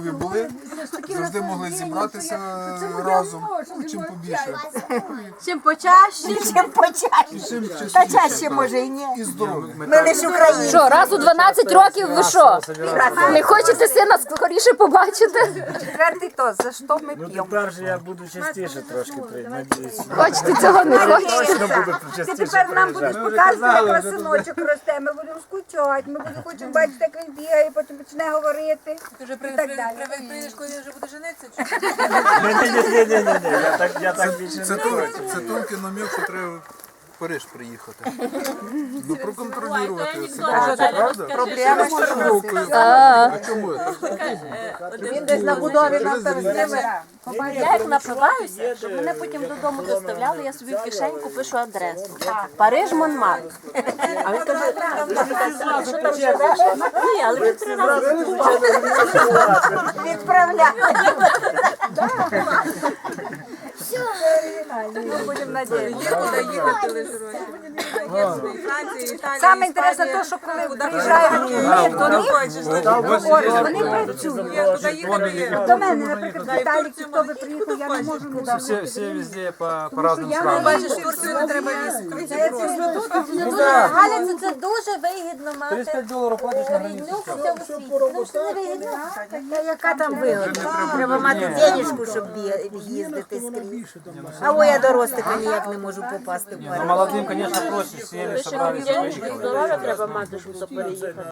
були, завжди могли зібратися разом, ну, чим побільше. Чим почаще. Чим почаще. Чим Та чаще може і ні. І здоров'я. Ми лише українці. Що, раз у 12 років ви що? Не хочете сина скоріше побачити? Четвертий тост, за що ми Ну п'ємо? тепер же я буду частіше трошки прийти, надіюсь. Хочете цього не хочете? Точно буду Ти частіше тепер нам будеш приїжджати. показувати, як синочок росте, ми будемо скучати, ми будемо хочемо бачити, як він бігає, потім почне говорити. Ти вже при, І так далі. При, прийдеш, коли вже буде женитися? чи? Ні, ні, ні, ні, ні, ні, я так, я так більше Це, не хочу. це тільки намік, що треба в Париж приїхати. Ну проконтролювати правда? Проблема, що Штрафовкою. А чому? він десь на будові нам перезніме. Я як напиваюся, щоб мене потім додому доставляли, я собі в кишеньку пишу адресу. Париж Монмарт. А він каже, «Ти що там живеш? Ні, але він три рази. Відправляє. Ми будемо надіятися. Куди їхати? Франція, Саме інтересне те, що коли приїжджають до них, вони працюють. куди їхати. До мене, наприклад, в Італії, хто би приїхав, я не можу не дати. Все, везде по, по разным. Бачиш, Турцію не треба їздити. Галя, це, це дуже вигідно мати 35 доларів платиш на границе. рідню в цьому світі. Тому що не вигідно. Та яка там вигода? Треба мати денежку, щоб бі- їздити скрізь. А ой, я дорослика ніяк не можу попасти в Но Париж. молодым, конечно, проще. Сели, собрались, поехали. Треба мати, щоб переїхати.